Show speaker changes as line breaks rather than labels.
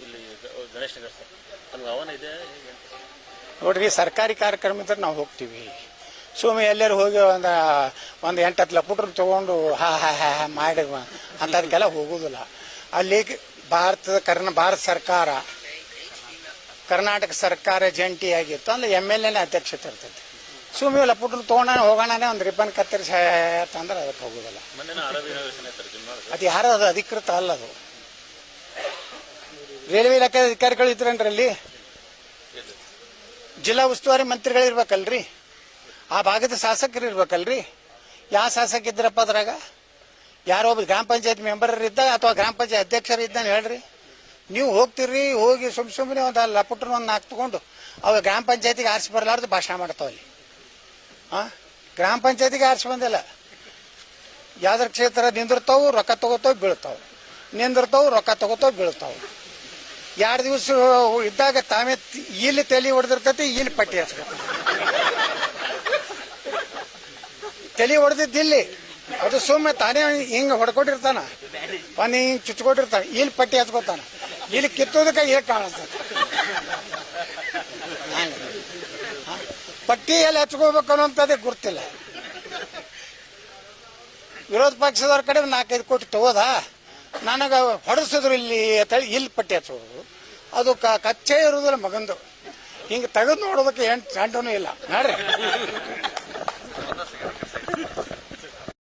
ಇಲ್ಲಿ ಗ- ಗಣೇಶ ನಗರ ಸರ್ ಆಹ್ವಾನ ಇದೆ
ನೋಡ್ರಿ ಸರ್ಕಾರಿ ಕಾರ್ಯಕ್ರಮ ಇದ್ರೆ ನಾವು ಹೋಗ್ತೀವಿ. ಸುಮ್ಮನೆ ಎಲ್ಲರೂ ಹೋಗಿ ಒಂದು ಒಂದು ಎಂಟು ಹತ್ತು ಲಪುಟ್ರು ತಗೊಂಡು ಹಾ ಹಾ ಹಾ ಹಾ ಮಾಡಿ ಅಂಥದಕ್ಕೆಲ್ಲ ಹೋಗೋದಿಲ್ಲ ಅಲ್ಲಿ ಭಾರತದ ಕರ್ನ ಭಾರತ ಸರ್ಕಾರ ಕರ್ನಾಟಕ ಸರ್ಕಾರ ಜಂಟಿಯಾಗಿತ್ತು ಅಂದ್ರೆ ಎಂ ಎಲ್ ಎನೇ ಅಧ್ಯಕ್ಷತೆ ಇರ್ತೈತಿ. ಸುಮ್ಮನೆ ಲಪುಟ್ರು ತೊಗೊಂಡ ಹೋಗೋಣನೇ ಒಂದು ರಿಬ್ಬನ್ ಕತ್ತರಿಸಿ ಅಂದ್ರೆ ಅದಕ್ಕೆ ಹೋಗೋದಿಲ್ಲ ಅದು ಯಾರು ಅದು ಅಧಿಕೃತ ಅಲ್ಲ ಅದು. ರೈಲ್ವೆ ಇಲಾಖೆ ಅಧಿಕಾರಿಗಳು ಅಲ್ಲಿ ಜಿಲ್ಲಾ ಉಸ್ತುವಾರಿ ಮಂತ್ರಿಗಳು ಇರ್ಬೇಕಲ್ರಿ? ಆ ಭಾಗದ ಶಾಸಕರು ಇರ್ಬೇಕಲ್ರಿ? ಯಾವ ಶಾಸಕ ಇದ್ರಪ್ಪ ಅದ್ರಾಗ? ಯಾರೋ ಒಬ್ಬ ಗ್ರಾಮ ಪಂಚಾಯತ್ ಮೆಂಬರ್ ಇದ್ದ ಅಥವಾ ಗ್ರಾಮ ಪಂಚಾಯತ್ ಅಧ್ಯಕ್ಷರು ಇದ್ದಾನೆ ಹೇಳ್ರಿ. ನೀವು ಹೋಗ್ತೀರಿ, ಹೋಗಿ ಸುಮ್ ಸುಮ್ಮನೆ ಒಂದು ಲಪುಟ್ರನ್ನ ಒಂದು ನಾಲ್ಕು ತಗೊಂಡು ಅವಾಗ ಗ್ರಾಮ ಪಂಚಾಯತಿಗೆ ಆರಿಸಿ ಬರಲಾರ್ದು ಭಾಷಣ ಮಾಡ್ತಾವಲ್ಲಿ ಆ? ಗ್ರಾಮ ಪಂಚಾಯತಿಗೆ ಆರಿಸಿ ಬಂದಿಲ್ಲ. ಯಾವ್ದ್ರ ಕ್ಷೇತ್ರ ನಿಂದಿರ್ತಾವು ರೊಕ್ಕ ತಗೋತಾವ್ ಬೀಳ್ತಾವ್. ನಿಂದಿರ್ತಾವು ರೊಕ್ಕ ತಗೋತಾವ್ ಬೀಳ್ತಾವ್. ಎರಡು ದಿವಸ ಇದ್ದಾಗ ತಾವೇ ಇಲ್ಲಿ ತಲೆ ಹೊಡೆದಿರ್ತೈತಿ, ಇಲ್ಲಿ ಪಟ್ಟಿ ಹಚ್ಕೊತ ತಲೆ ಹೊಡೆದಿದ್ದಿಲ್ಲಿ ಅದು ಸುಮ್ಮನೆ ತಾನೇ ಹಿಂಗ ಹೊಡ್ಕೊಂಡಿರ್ತಾನ. ಒಂದು ಹಿಂಗ್ ಚುಚ್ಕೊಂಡಿರ್ತಾನ. ಇಲ್ಲಿ ಪಟ್ಟಿ ಹಚ್ಕೋತಾನ. ಇಲ್ಲಿ ಕಿತ್ತೋದಕ್ಕೆ ಹೇಗೆ ಕಾಣಿಸ್ತದೆ? ಪಟ್ಟಿ ಎಲ್ಲಿ ಹಚ್ಕೋಬೇಕು ಅನ್ನೋಂಥದ್ದೇ ಗುರ್ತಿಲ್ಲ. ವಿರೋಧ ಪಕ್ಷದವ್ರ ಕಡೆ ನಾಲ್ಕೈದು ಕೋಟಿ ತಗೋದ? ನನಗೆ ಹೊಡೆಸಿದ್ರು ಇಲ್ಲಿ ಅಂತೇಳಿ ಇಲ್ಲಿ ಪಟ್ಟಿ ಹಚ್ಚೋದು. ಅದು ಕಚ್ಚೆ ಇರುವುದಿಲ್ಲ ಮಗಂದು. ಹಿಂಗೆ ತೆಗೆದು ನೋಡೋದಕ್ಕೆ ಎಂಟು ಗಂಟನೂ ಇಲ್ಲ. ನೋಡ್ರಿ.